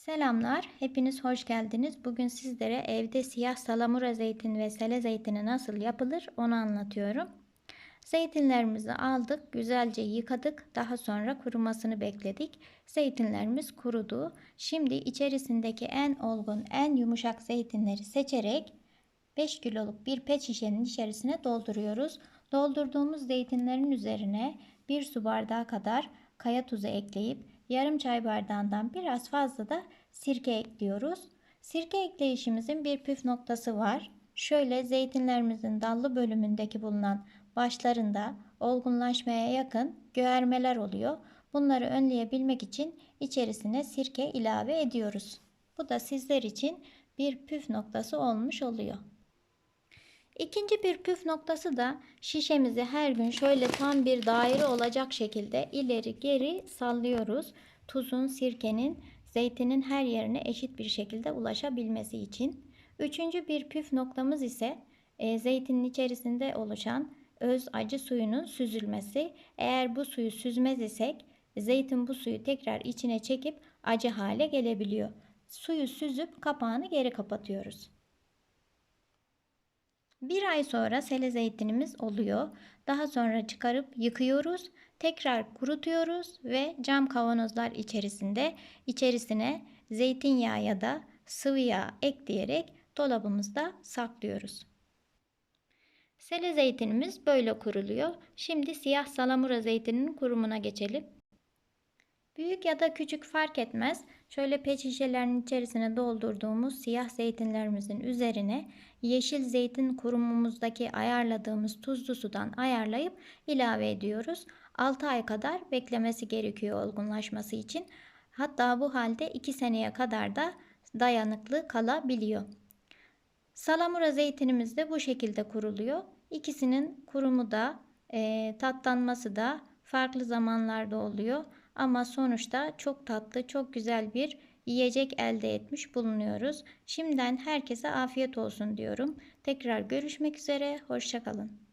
Selamlar, hepiniz hoş geldiniz. Bugün sizlere evde siyah salamura zeytin ve sele zeytini nasıl yapılır onu anlatıyorum. Zeytinlerimizi aldık, güzelce yıkadık. Daha sonra kurumasını bekledik. Zeytinlerimiz kurudu. Şimdi içerisindeki en olgun, en yumuşak zeytinleri seçerek 5 kiloluk bir pet şişenin içerisine dolduruyoruz. Doldurduğumuz zeytinlerin üzerine 1 su bardağı kadar kaya tuzu ekleyip yarım çay bardağından biraz fazla da sirke ekliyoruz. Sirke ekleyişimizin bir püf noktası var. Şöyle zeytinlerimizin dallı bölümündeki bulunan başlarında olgunlaşmaya yakın göğermeler oluyor. Bunları önleyebilmek için içerisine sirke ilave ediyoruz. Bu da sizler için bir püf noktası olmuş oluyor. İkinci bir püf noktası da şişemizi her gün şöyle tam bir daire olacak şekilde ileri geri sallıyoruz. Tuzun, sirkenin, zeytinin her yerine eşit bir şekilde ulaşabilmesi için. Üçüncü bir püf noktamız ise e, zeytinin içerisinde oluşan öz acı suyunun süzülmesi. Eğer bu suyu süzmez isek zeytin bu suyu tekrar içine çekip acı hale gelebiliyor. Suyu süzüp kapağını geri kapatıyoruz. Bir ay sonra sele zeytinimiz oluyor. Daha sonra çıkarıp yıkıyoruz. Tekrar kurutuyoruz ve cam kavanozlar içerisinde içerisine zeytinyağı ya da sıvı yağ ekleyerek dolabımızda saklıyoruz. Sele zeytinimiz böyle kuruluyor. Şimdi siyah salamura zeytininin kurumuna geçelim. Büyük ya da küçük fark etmez. Şöyle pet şişelerin içerisine doldurduğumuz siyah zeytinlerimizin üzerine yeşil zeytin kurumumuzdaki ayarladığımız tuzlu sudan ayarlayıp ilave ediyoruz. 6 ay kadar beklemesi gerekiyor olgunlaşması için. Hatta bu halde 2 seneye kadar da dayanıklı kalabiliyor. Salamura zeytinimiz de bu şekilde kuruluyor. İkisinin kurumu da e, tatlanması da farklı zamanlarda oluyor. Ama sonuçta çok tatlı, çok güzel bir yiyecek elde etmiş bulunuyoruz. Şimdiden herkese afiyet olsun diyorum. Tekrar görüşmek üzere, hoşçakalın.